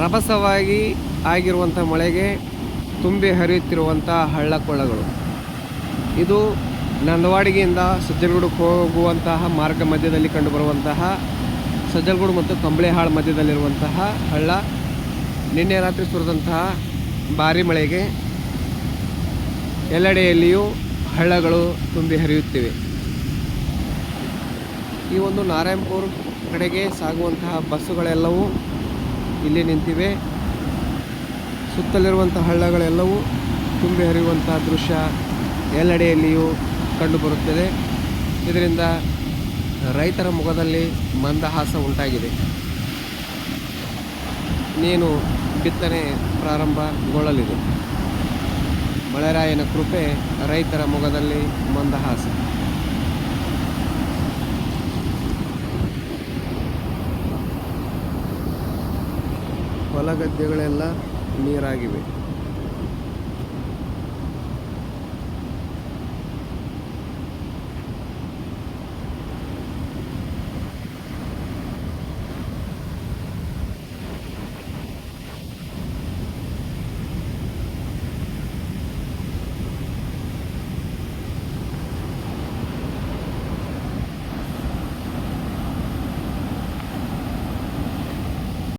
ರಭಸವಾಗಿ ಆಗಿರುವಂಥ ಮಳೆಗೆ ತುಂಬಿ ಹರಿಯುತ್ತಿರುವಂಥ ಹಳ್ಳ ಕೊಳ್ಳಗಳು ಇದು ನಂದವಾಡಿಗೆಯಿಂದ ಸಜ್ಜನಗೂಡಕ್ಕೆ ಹೋಗುವಂತಹ ಮಾರ್ಗ ಮಧ್ಯದಲ್ಲಿ ಕಂಡುಬರುವಂತಹ ಸಜ್ಜನಗೂಡು ಮತ್ತು ಕಂಬಳೆಹಾಳ್ ಮಧ್ಯದಲ್ಲಿರುವಂತಹ ಹಳ್ಳ. ನಿನ್ನೆ ರಾತ್ರಿ ಸುರಿದಂತಹ ಭಾರಿ ಮಳೆಗೆ ಎಲ್ಲೆಡೆಯಲ್ಲಿಯೂ ಹಳ್ಳಗಳು ತುಂಬಿ ಹರಿಯುತ್ತಿವೆ. ಈ ಒಂದು ನಾರಾಯಣಪುರ ಕಡೆಗೆ ಸಾಗುವಂತಹ ಬಸ್ಸುಗಳೆಲ್ಲವೂ ಇಲ್ಲಿ ನಿಂತಿವೆ. ಸುತ್ತಲಿರುವಂಥ ಹಳ್ಳಗಳೆಲ್ಲವೂ ತುಂಬಿ ಹರಿಯುವಂಥ ದೃಶ್ಯ ಎಲ್ಲೆಡೆಯಲ್ಲಿಯೂ ಕಂಡುಬರುತ್ತದೆ. ಇದರಿಂದ ರೈತರ ಮುಖದಲ್ಲಿ ಮಂದಹಾಸ ಉಂಟಾಗಿದೆ. ನೀನು ಬಿತ್ತನೆ ಪ್ರಾರಂಭಗೊಳ್ಳಲಿದೆ. ಮಳೆರಾಯನ ಕೃಪೆ ರೈತರ ಮುಖದಲ್ಲಿ ಮಂದಹಾಸ. ಹೊಲ ಗದ್ದೆಗಳೆಲ್ಲ ನೀರಾಗಿವೆ.